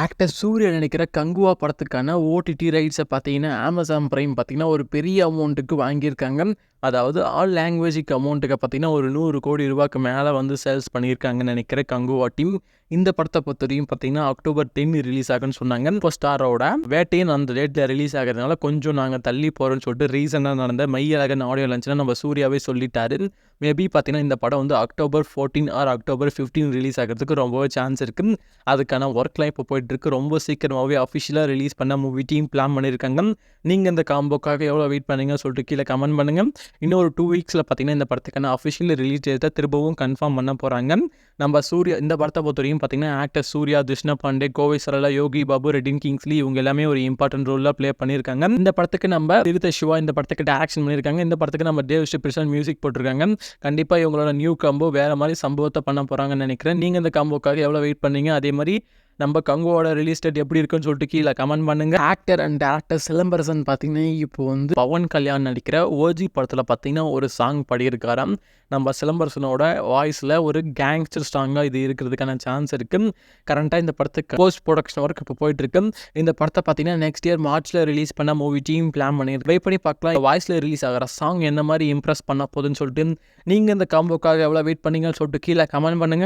Actor Surya நடிக்கிற கங்குவா படத்துக்கான OTT ரைட்ஸை பார்த்தீங்கன்னா அமேசான் பிரைம் பார்த்தீங்கன்னா ஒரு பெரிய அமௌண்ட்டுக்கு வாங்கியிருக்காங்க. அதாவது ஆல் லாங்குவேஜுக்கு அமௌண்ட்டுக்கு பார்த்தீங்கன்னா ஒரு நூறு கோடி ரூபாய்க்கு மேலே வந்து சேல்ஸ் பண்ணியிருக்காங்கன்னு நினைக்கிற கங்குவா டீம். இந்த படத்தை பொறுத்தவரையும் பார்த்தீங்கன்னா அக்டோபர் டென் ரிலீஸ் ஆகுன்னு சொன்னாங்க. இப்போ ஸ்டாரோட வேட்டையும் அந்த டேட்டில் ரிலீஸ் ஆகிறதுனால கொஞ்சம் நாங்கள் தள்ளி போகிறோம்னு சொல்லிட்டு ரீசெண்டாக நடந்த மையழகன் ஆடியோ லஞ்சில் நம்ம சூர்யாவே சொல்லிட்டாரு. மேபி பார்த்தீங்கன்னா இந்த படம் வந்து October fourteen or October fifteen release ஆகிறதுக்கு ரொம்பவே சான்ஸ் இருக்குது அதுக்கான ஒர்க்லாம் இப்போ போயிட்டுருக்கு ரொம்ப சீக்கிரமாகவே அஃபிஷியலாக ரிலீஸ் பண்ண மூவி டீம் பிளான் பண்ணியிருக்காங்க. நீங்கள் இந்த காம்போக்காக எவ்வளோ வெயிட் பண்ணுங்கன்னு சொல்லிட்டு கீழே கமெண்ட் பண்ணுங்கள் இன்னும் ஒரு டூ வீக்ஸில் பார்த்தீங்கன்னா இந்த படத்துக்கான அஃபிஷியல் ரிலீஸ் டேட்டை திரும்பவும் கன்ஃபார்ம் பண்ண போகிறாங்க நம்ம சூர்யா இந்த படத்தை பொறுத்த வரையும் பார்த்தீங்கன்னா ஆக்டர் சூர்யா கிருஷ்ண பாண்டே கோவை சரளா யோகி பாபு ரெட்டின் கிங்ஸ்லி இவங்க எல்லாமே ஒரு இம்பார்ட்டன்ட் ரோலில் ப்ளே பண்ணியிருக்காங்க. இந்த படத்துக்கு நம்ம திருத்த சிவா இந்த படத்துக்கு டேரக்ஷன் பண்ணியிருக்காங்க. இந்த படத்துக்கு நம்ம தேவ் பிரசாந்த் மியூசிக் போட்டிருக்காங்க. கண்டிப்பாக இவங்களோட நியூ காம்போ வேறு மாதிரி சம்பவத்தை பண்ண போகிறாங்கன்னு நினைக்கிறேன். நீங்கள் இந்த காம்போக்காக எவ்வளோ வெயிட் பண்ணீங்க? அதே மாதிரி நம்ம கங்குவோட ரிலீஸ் டேட் எப்படி இருக்குன்னு சொல்லிட்டு கீழே கமெண்ட் பண்ணுங்க. ஆக்டர் அண்ட் டேரக்டர் சிலம்பரசன் பார்த்தீங்கன்னா இப்போ வந்து பவன் கல்யாண் நடிக்கிற ஓஜி படத்தில் பார்த்தீங்கன்னா ஒரு சாங் பாடியிருக்காராம். நம்ம சிலம்பரசனோட வாய்ஸில் ஒரு கேங்ஸ்டர் சாங்காக இது இருக்கிறதுக்கான சான்ஸ் இருக்குது கரண்ட்டாக இந்த படத்துக்கு போஸ்ட் ப்ரொடக்ஷன் ஒர்க் இப்போ போயிட்டு இருக்கு இந்த படத்தை பார்த்தீங்கன்னா நெக்ஸ்ட் இயர் மார்ச்சில் ரிலீஸ் பண்ண மூவி டீம் பிளான் பண்ணியிருக்கு. வெயிட் பண்ணி பார்க்கலாம். வாய்ஸில் ரிலீஸ் ஆகிற சாங் என்ன மாதிரி இம்ப்ரெஸ் பண்ண போகுதுன்னு சொல்லிட்டு நீங்கள் இந்த காம்போக்காக எவ்வளோ வெயிட் பண்ணீங்கன்னு சொல்லிட்டு கீழே கமெண்ட் பண்ணுங்க.